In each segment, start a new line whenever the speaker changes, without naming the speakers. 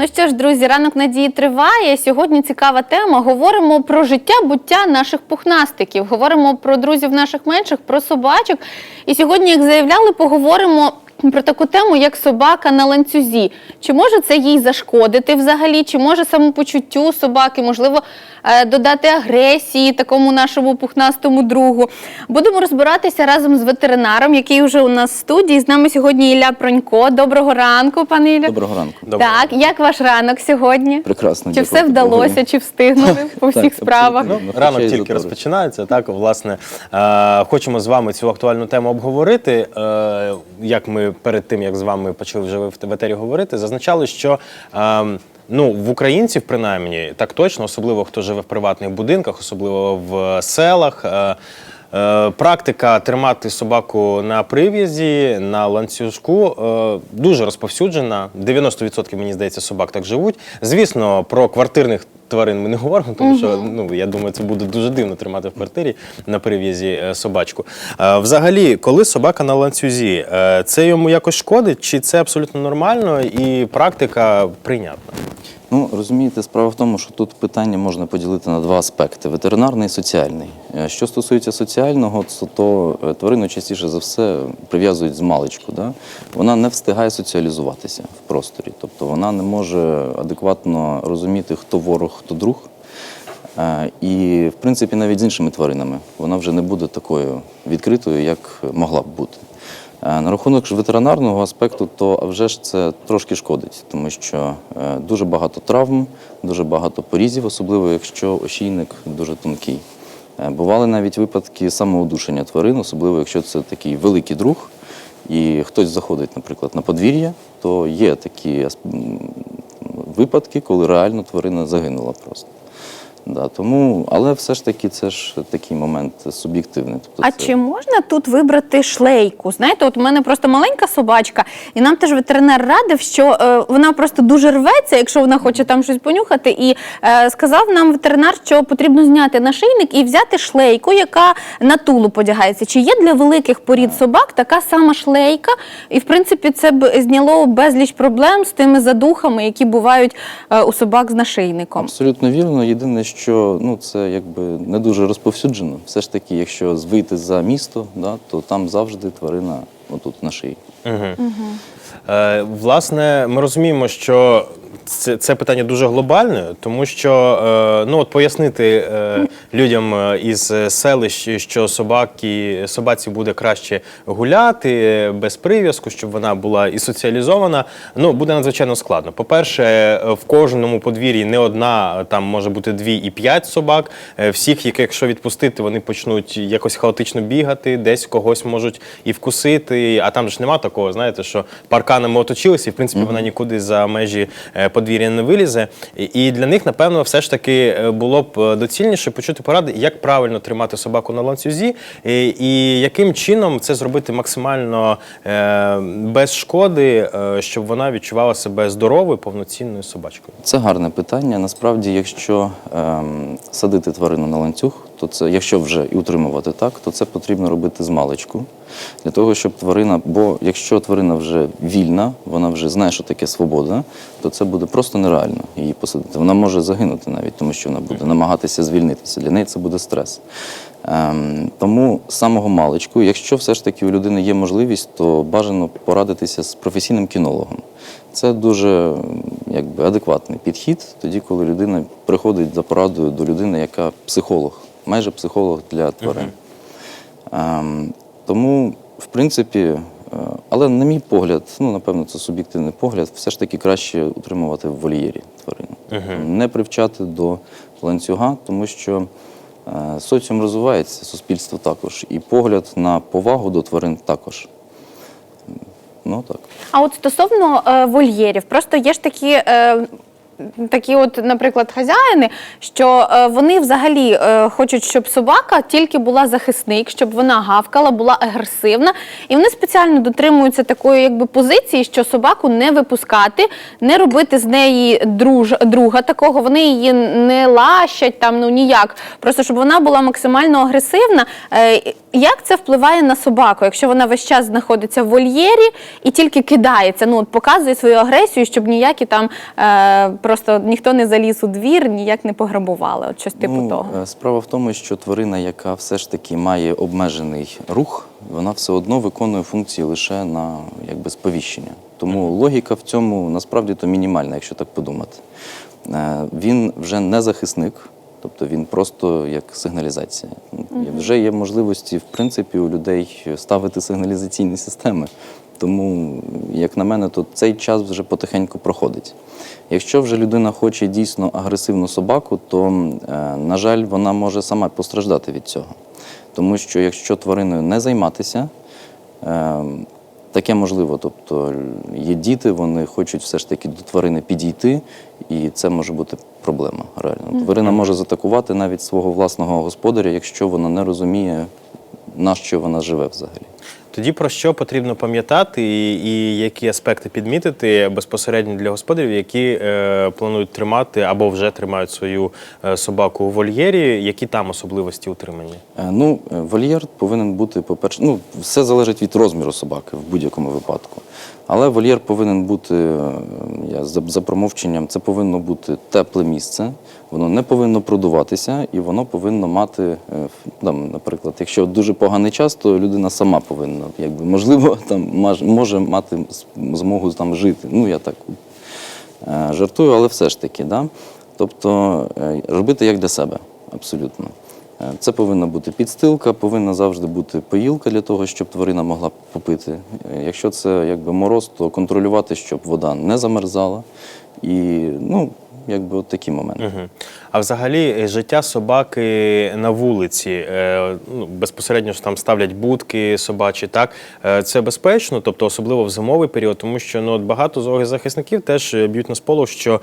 Ну що ж, друзі, ранок надії триває. Сьогодні цікава тема. Говоримо про життя буття наших пухнастиків. Говоримо про друзів наших менших, про собачок. І сьогодні, як заявляли, поговоримо. Про таку тему, як собака на ланцюзі. Чи може це їй зашкодити взагалі? Чи може самопочуттю собаки, можливо, е, додати агресії такому нашому пухнастому другу? Будемо розбиратися разом з ветеринаром, який вже у нас в студії. З нами сьогодні Ілля Пронько. Доброго ранку, пане Ілля.
Доброго ранку.
Так, як ваш ранок сьогодні?
Прекрасно.
Чи
дякую,
все вдалося, чи встигнули по всіх справах?
Ну,
Ну,
ранок тільки розпочинається. Так, власне, е, хочемо з вами цю актуальну тему обговорити. Е, як ми перед тим, як з вами почали вже в етері говорити, зазначали, що. Е, Ну, в українців, принаймні, так точно, особливо хто живе в приватних будинках, особливо в селах. Е, е, практика тримати собаку на прив'язі, на ланцюжку е, дуже розповсюджена. 90% мені здається, собак так живуть. Звісно, про квартирних тварин ми не говоримо, тому що ну я думаю, це буде дуже дивно тримати в квартирі на прив'язі е, собачку. Е, Взагалі, коли собака на ланцюзі, е, це йому якось шкодить, чи це абсолютно нормально і практика прийнятна?
Ну, розумієте, справа в тому, що тут питання можна поділити на два аспекти: ветеринарний і соціальний. Е, Що стосується соціального, то, е, тварину частіше за все прив'язують з маличку. Да? Вона не встигає соціалізуватися в просторі, тобто вона не може адекватно розуміти, хто ворог, хто друг. Е, І, в принципі, навіть з іншими тваринами вона вже не буде такою відкритою, як могла б бути. Е, На рахунок ветеринарного аспекту, то вже ж це трошки шкодить, тому що е, дуже багато травм, дуже багато порізів, особливо якщо ошійник дуже тонкий. Е, Бували навіть випадки самоудушення тварин, особливо якщо це такий великий друг, і хтось заходить, наприклад, на подвір'я, то є такі випадки, коли реально тварина загинула просто. Да, тому, але все ж таки це ж такий момент суб'єктивний. Тобто
А
це...
чи можна тут вибрати шлейку? Знаєте, от у мене просто маленька собачка, і нам теж ветеринар радив, що е, вона просто дуже рветься, якщо вона хоче там щось понюхати. І е, сказав нам ветеринар, що потрібно зняти нашийник і взяти шлейку, яка на тулу подягається. Чи є для великих порід собак така сама шлейка? І в принципі це б зняло безліч проблем з тими задухами, які бувають е, у собак з нашийником.
Абсолютно вірно. Єдине, що ну це якби не дуже розповсюджено. Все ж таки, якщо вийти за місто, да, то там завжди тварина отут на шиї.
Е, власне, ми розуміємо, що це, це питання дуже глобальне, тому що е, ну от пояснити е, людям е, із селищ, що собаки, собаці буде краще гуляти без прив'язку, щоб вона була і соціалізована. Ну буде надзвичайно складно. По-перше, е, в кожному подвір'ї не одна, там може бути дві і п'ять собак. Всіх, яких якщо відпустити, вони почнуть якось хаотично бігати, десь когось можуть і вкусити. А там ж нема такого, знаєте, що парканами оточилися, і в принципі вона нікуди за межі е, подвір'я не вилізе. І- для них, напевно, все ж таки е, було б е, доцільніше почути поради, як правильно тримати собаку на ланцюзі, і, і яким чином це зробити максимально е, без шкоди, е, щоб вона відчувала себе здоровою, повноцінною собачкою.
Це гарне питання. Насправді, якщо ем, садити тварину на ланцюг, то це, якщо вже і утримувати так, то це потрібно робити з маличку. Для того, щоб тварина, бо якщо тварина вже вільна, вона вже знає, що таке свобода, то це буде просто нереально її посадити. Вона може загинути навіть, тому що вона буде намагатися звільнитися. Для неї це буде стрес. Ем, тому з самого маличку, якщо все ж таки у людини є можливість, то бажано порадитися з професійним кінологом. Це дуже якби, адекватний підхід, тоді, коли людина приходить за порадою до людини, яка психолог, майже психолог для тварин. Ем, тому, в принципі, е, але на мій погляд, ну напевно, це суб'єктивний погляд, все ж таки краще утримувати в вольєрі тварину. Не привчати до ланцюга, тому що е, соціум розвивається, суспільство також, і погляд на повагу до тварин також. Ну так.
А от стосовно е, вольєрів, просто є ж такі. Е, такі, от, наприклад, хазяїни, що е, вони взагалі е, хочуть, щоб собака тільки була захисник, щоб вона гавкала, була агресивна, і вони спеціально дотримуються такої якби позиції, що собаку не випускати, не робити з неї друж, друга такого. Вони її не лащать там ну ніяк. Просто щоб вона була максимально агресивна. Е, Як це впливає на собаку, якщо вона весь час знаходиться в вольєрі і тільки кидається, ну от показує свою агресію, щоб ніякі там е, просто ніхто не заліз у двір, ніяк не пограбували. От щось типу того.
е, Справа в тому, що тварина, яка все ж таки має обмежений рух, вона все одно виконує функції лише на якби, сповіщення. Тому логіка в цьому насправді то мінімальна, якщо так подумати. Е, Він вже не захисник, тобто він просто як сигналізація. Є- Вже є можливості, в принципі, у людей ставити сигналізаційні системи. Тому, як на мене, то цей час вже потихеньку проходить. Якщо вже людина хоче дійсно агресивну собаку, то, е, на жаль, вона може сама постраждати від цього. Тому що якщо твариною не займатися, е, таке можливо. Тобто є діти, вони хочуть все ж таки до тварини підійти, і це може бути проблема реально. Тварина може заатакувати навіть свого власного господаря, якщо вона не розуміє, на що вона живе взагалі.
Тоді про що потрібно пам'ятати і, і які аспекти підмітити безпосередньо для господарів, які е, планують тримати або вже тримають свою е, собаку у вольєрі, які там особливості утримання?
Е, Ну, е, вольєр повинен бути, по-перше, ну, все залежить від розміру собаки в будь-якому випадку. Але вольєр повинен бути, я за, за промовченням, це повинно бути тепле місце, воно не повинно продуватися і воно повинно мати, е, там, наприклад, якщо дуже поганий час, то людина сама повинна, якби, можливо, там, може мати змогу там жити. Ну, я так е, жартую, але все ж таки. Да? Тобто е, робити як для себе, абсолютно. Це повинна бути підстилка, повинна завжди бути поїлка для того, щоб тварина могла попити. Якщо це якби мороз, то контролювати, щоб вода не замерзала. І ну, якби от такі моменти.
А взагалі е, життя собаки на вулиці, е, ну, безпосередньо ж там ставлять будки собачі, так Е, це безпечно, тобто особливо в зимовий період, тому що ну от багато зоозахисників теж е, б'ють на сполох, що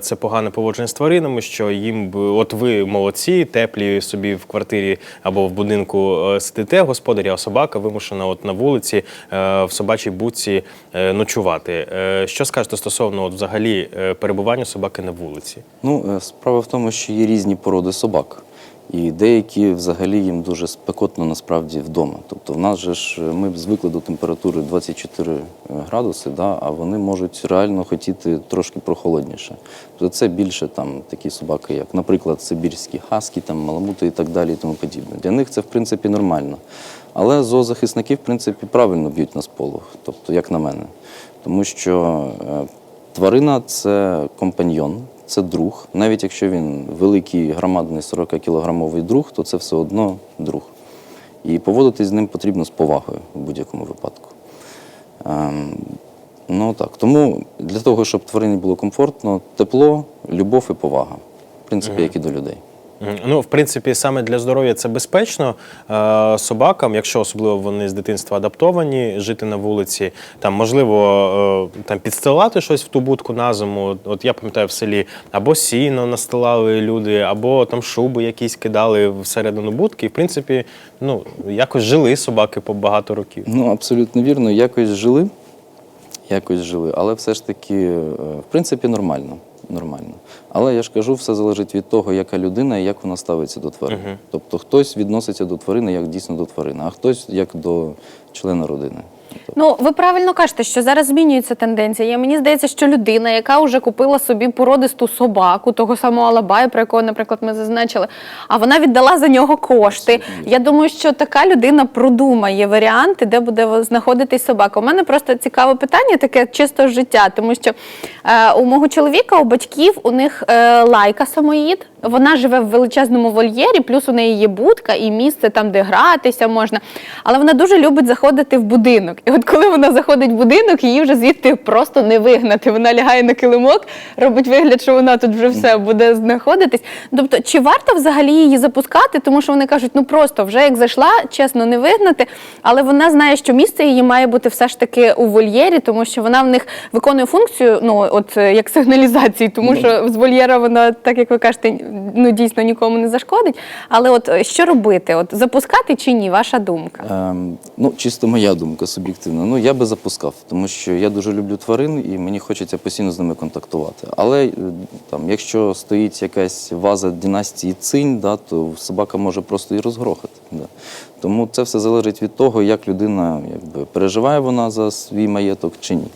це погане поводження з тваринами, що їм от ви молодці, теплі собі в квартирі або в будинку сидите, господарі, а собака вимушена от на вулиці в собачій будці ночувати. Що скажете стосовно от взагалі перебування собаки на вулиці?
Ну, справа в тому, що є різні породи собак. І деякі взагалі їм дуже спекотно насправді вдома. Тобто в нас же ж е, ми звикли до температури 24 градуси, да, а вони можуть реально хотіти трошки прохолодніше. Тобто це більше там такі собаки, як, наприклад, сибірські хаски, там, маламути і так далі і тому подібне. Для них це в принципі нормально. Але зоозахисники, в принципі, правильно б'ють на сполох, тобто, як на мене. Тому що е, Тварина це компаньйон, це друг. Навіть якщо він великий громадний 40-кілограмовий друг, то це все одно друг. І поводитись з ним потрібно з повагою в будь-якому випадку. Ем, ну так. Тому для того, щоб тварині було комфортно, тепло, любов і повага. В принципі, як і до людей.
Ну, в принципі, саме для здоров'я це безпечно е, собакам, якщо особливо вони з дитинства адаптовані, жити на вулиці. Там можливо е, там підстилати щось в ту будку на зиму. От я пам'ятаю в селі або сіно настилали люди, або там шуби якісь кидали всередину будки. І в принципі, ну якось жили собаки по багато років.
Ну, абсолютно вірно. Якось жили, якось жили, але все ж таки, е, в принципі, нормально. Нормально. Але я ж кажу, все залежить від того, яка людина і як вона ставиться до тварини. Тобто хтось відноситься до тварини як дійсно до тварини, а хтось як до члена родини.
Ну, ви правильно кажете, що зараз змінюється тенденція. І мені здається, що людина, яка вже купила собі породисту собаку, того самого Алабая, про якого, наприклад, ми зазначили, а вона віддала за нього кошти. Я думаю, що така людина продумає варіанти, де буде знаходитись собака. У мене просто цікаве питання, таке чисто життя, тому що е, у мого чоловіка, у батьків, у них е, лайка самоїд. Вона живе в величезному вольєрі, плюс у неї є будка і місце там, де гратися можна. Але вона дуже любить заходити в будинок. І от коли вона заходить в будинок, її вже звідти просто не вигнати. Вона лягає на килимок, робить вигляд, що вона тут вже все буде знаходитись. Тобто, чи варто взагалі її запускати? Тому що вони кажуть, ну просто вже як зайшла, чесно, не вигнати. Але вона знає, що місце її має бути все ж таки у вольєрі, тому що вона в них виконує функцію, ну от е, як сигналізації, тому що з вольєра вона, так як ви кажете, ну дійсно нікому не зашкодить. Але от е, що робити? От запускати чи ні? Ваша думка?
Ем, ну, чисто моя думка суб'єктивна. Ну, я би запускав, тому що я дуже люблю тварин і мені хочеться постійно з ними контактувати. Але е, там, якщо стоїть якась ваза династії цинь, да, то собака може просто і розгрохати. Да. Тому це все залежить від того, як людина якби, переживає вона за свій маєток чи ні.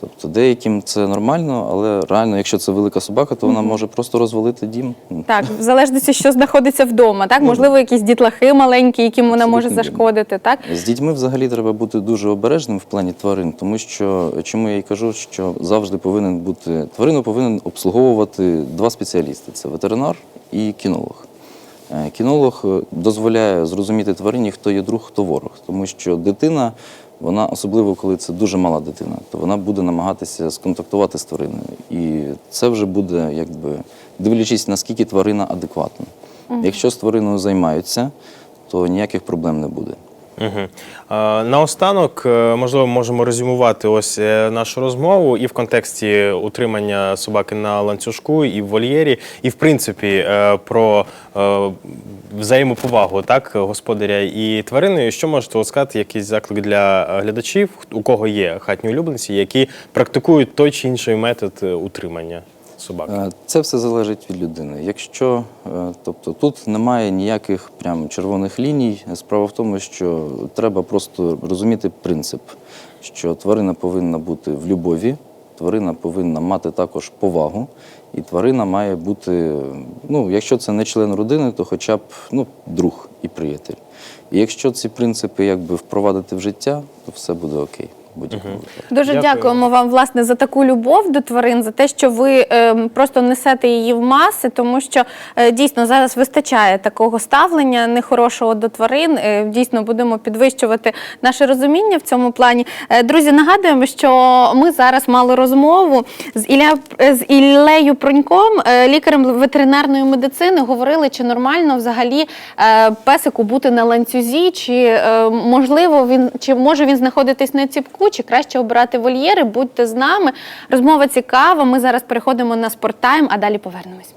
Тобто деяким це нормально, але реально, якщо це велика собака, то вона може просто розвалити дім.
Так, в залежності, що знаходиться вдома, так можливо, якісь дітлахи маленькі, яким вона може
Абсолютно вірно.
зашкодити, так
З дітьми взагалі треба бути дуже обережним в плані тварин, тому що чому я й кажу, що завжди повинен бути тварину повинен обслуговувати два спеціалісти: це ветеринар і кінолог. Е, Кінолог е, дозволяє зрозуміти тварині, хто є друг, хто ворог, тому що дитина, вона особливо коли це дуже мала дитина, то вона буде намагатися сконтактувати з твариною, і це вже буде якби дивлячись, наскільки тварина адекватна. Якщо з твариною займаються, то ніяких проблем не буде.
Угу. Наостанок, е, можливо, можемо резюмувати ось е, нашу розмову і в контексті утримання собаки на ланцюжку, і в вольєрі, і в принципі е, про взаємоповагу так, господаря і тварини. Що можете от сказати, якийсь заклик для е, глядачів, у кого є хатні улюбленці, які практикують той чи інший метод е, утримання собаки?
Е, Це все залежить від людини. Якщо тобто тут немає ніяких прям червоних ліній, справа в тому, що треба просто розуміти принцип, що тварина повинна бути в любові, тварина повинна мати також повагу, і тварина має бути, ну, якщо це не член родини, то хоча б ну, друг і приятель. І якщо ці принципи якби впровадити в життя, то все буде окей. Будь-якому.
Дуже
Дякую.
дякуємо вам власне за таку любов до тварин, за те, що ви ем, просто несете її в маси, тому що е, дійсно зараз вистачає такого ставлення нехорошого до тварин. Е, дійсно будемо підвищувати наше розуміння в цьому плані. Е, друзі, нагадуємо, що ми зараз мали розмову з Ілля е, з Іллею Проньком, е, лікарем ветеринарної медицини. Говорили, чи нормально взагалі е, песику бути на ланцюзі, чи е, можливо він чи може він знаходитись на ціпку, чи краще обирати вольєри. Будьте з нами. Розмова цікава. Ми зараз переходимо на спорттайм, а далі повернемось.